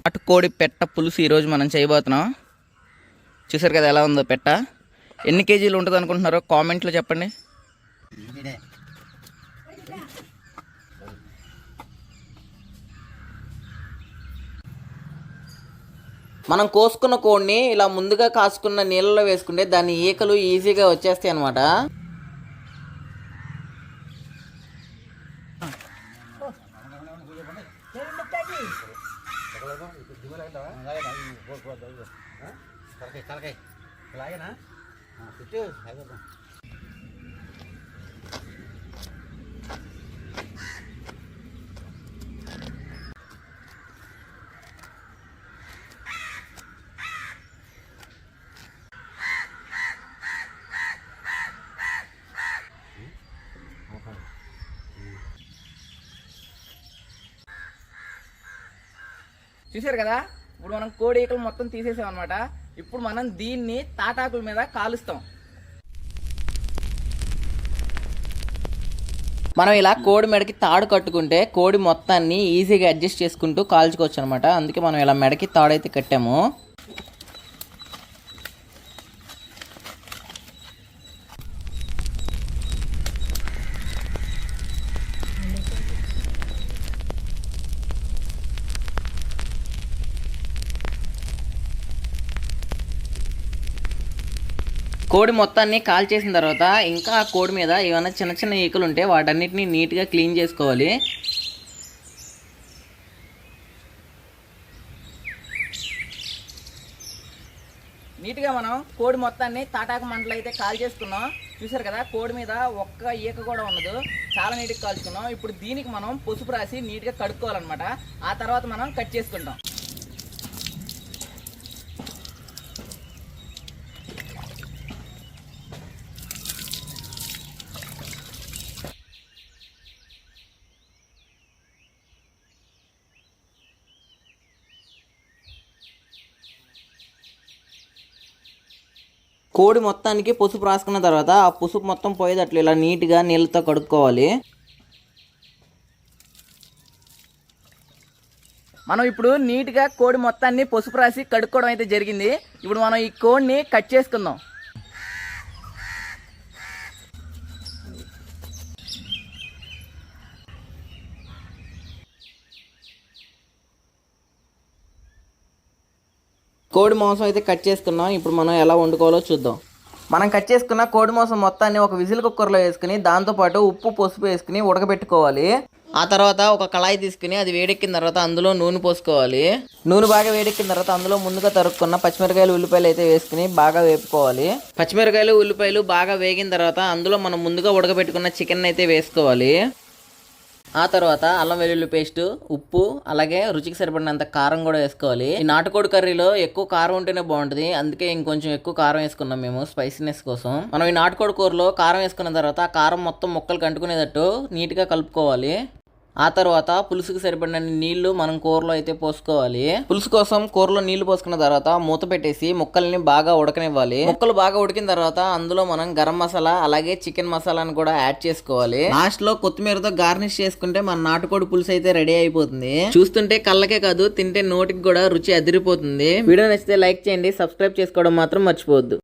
నాటుకోడి పెట్ట పులుసు ఈరోజు మనం చేయబోతున్నాం. చూసారు కదా ఎలా ఉందో పెట్ట? ఎన్ని కేజీలు ఉంటుంది అనుకుంటున్నారో కామెంట్లో చెప్పండి. మనం కోసుకున్న కోడిని ఇలా ముందుగా కాసుకున్న నీళ్ళలో వేసుకుంటే దాని ఈకలు ఈజీగా వచ్చేస్తాయి అనమాట తలకాయ తలకాయ ఇలాగేనా పెట్టు అయిపోతాం చూసారు కదా? ఇప్పుడు మనం కోడి ఈకలు మొత్తం తీసేసాం అనమాట ఇప్పుడు మనం దీన్ని తాటాకుల మీద కాలుస్తాం. మనం ఇలా కోడి మెడకి తాడు కట్టుకుంటే కోడి మొత్తాన్ని ఈజీగా అడ్జస్ట్ చేసుకుంటూ కాల్చుకోవచ్చు అనమాట అందుకే మనం ఇలా మెడకి తాడైతే కట్టాము. కోడి మొత్తాన్ని కాల్ చేసిన తర్వాత ఇంకా ఆ కోడి మీద ఏమైనా చిన్న చిన్న ఈకలు ఉంటే వాటన్నిటిని నీట్గా క్లీన్ చేసుకోవాలి. నీట్గా మనం కోడి మొత్తాన్ని తాటాకు మంటలు అయితే కాల్ చేసుకున్నాం. చూసారు కదా కోడి మీద ఒక్క ఈక కూడా ఉండదు. చాలా నీట్గా కాల్చుకున్నాం. ఇప్పుడు దీనికి మనం పసుపు రాసి నీట్గా కడుక్కోవాలన్నమాట. ఆ తర్వాత మనం కట్ చేసుకుంటాం. కోడి మొత్తానికి పసుపు రాసుకున్న తర్వాత ఆ పసుపు మొత్తం పోయేటట్లు ఇలా నీట్గా నీళ్ళతో కడుక్కోవాలి. మనం ఇప్పుడు నీట్గా కోడి మొత్తాన్ని పసుపు రాసి కడుక్కోవడం అయితే జరిగింది. ఇప్పుడు మనం ఈ కోడిని కట్ చేసుకుందాం. కోడి మాంసం అయితే కట్ చేసుకున్నాం. ఇప్పుడు మనం ఎలా వండుకోవాలో చూద్దాం. మనం కట్ చేసుకున్న కోడి మాంసం మొత్తాన్ని ఒక విజిల్ కుక్కర్లో వేసుకుని దాంతోపాటు ఉప్పు పసుపు వేసుకుని ఉడకబెట్టుకోవాలి. ఆ తర్వాత ఒక కళాయి తీసుకుని అది వేడెక్కిన తర్వాత అందులో నూనె పోసుకోవాలి. నూనె బాగా వేడెక్కిన తర్వాత అందులో ముందుగా తరుక్కున్న పచ్చిమిరకాయలు ఉల్లిపాయలు అయితే వేసుకుని బాగా వేపుకోవాలి. పచ్చిమిరకాయలు ఉల్లిపాయలు బాగా వేగిన తర్వాత అందులో మనం ముందుగా ఉడకబెట్టుకున్న చికెన్ అయితే వేసుకోవాలి. ఆ తర్వాత అల్లం వెల్లుల్లి పేస్ట్ ఉప్పు అలాగే రుచికి సరిపడినంత కారం కూడా వేసుకోవాలి. ఈ నాటుకోడి కర్రీలో ఎక్కువ కారం ఉంటేనే బాగుంటుంది. అందుకే ఇంకొంచెం ఎక్కువ కారం వేసుకున్నాం మేము స్పైసీనెస్ కోసం. మనం ఈ నాటుకోడి కూరలో కారం వేసుకున్న తర్వాత ఆ కారం మొత్తం ముక్కలు కంటుకునేటట్టు నీట్గా కలుపుకోవాలి. ఆ తర్వాత పులుసుకు సరిపడిన నీళ్ళు మనం కూరలో అయితే పోసుకోవాలి. పులుసు కోసం కూరలో నీళ్ళు పోసుకున్న తర్వాత మూత పెట్టేసి ముక్కల్ని బాగా ఉడకనివ్వాలి. ముక్కలు బాగా ఉడికిన తర్వాత అందులో మనం గరం మసాలా అలాగే చికెన్ మసాలాను కూడా యాడ్ చేసుకోవాలి. లాస్ట్లో కొత్తిమీరతో గార్నిష్ చేసుకుంటే మన నాటుకోడి పులుసు అయితే రెడీ అయిపోతుంది. చూస్తుంటే కళ్ళకే కాదు తింటే నోటికి కూడా రుచి అదిరిపోతుంది. వీడియో నచ్చితే లైక్ చేయండి సబ్స్క్రైబ్ చేసుకోవడం మాత్రం మర్చిపోవద్దు.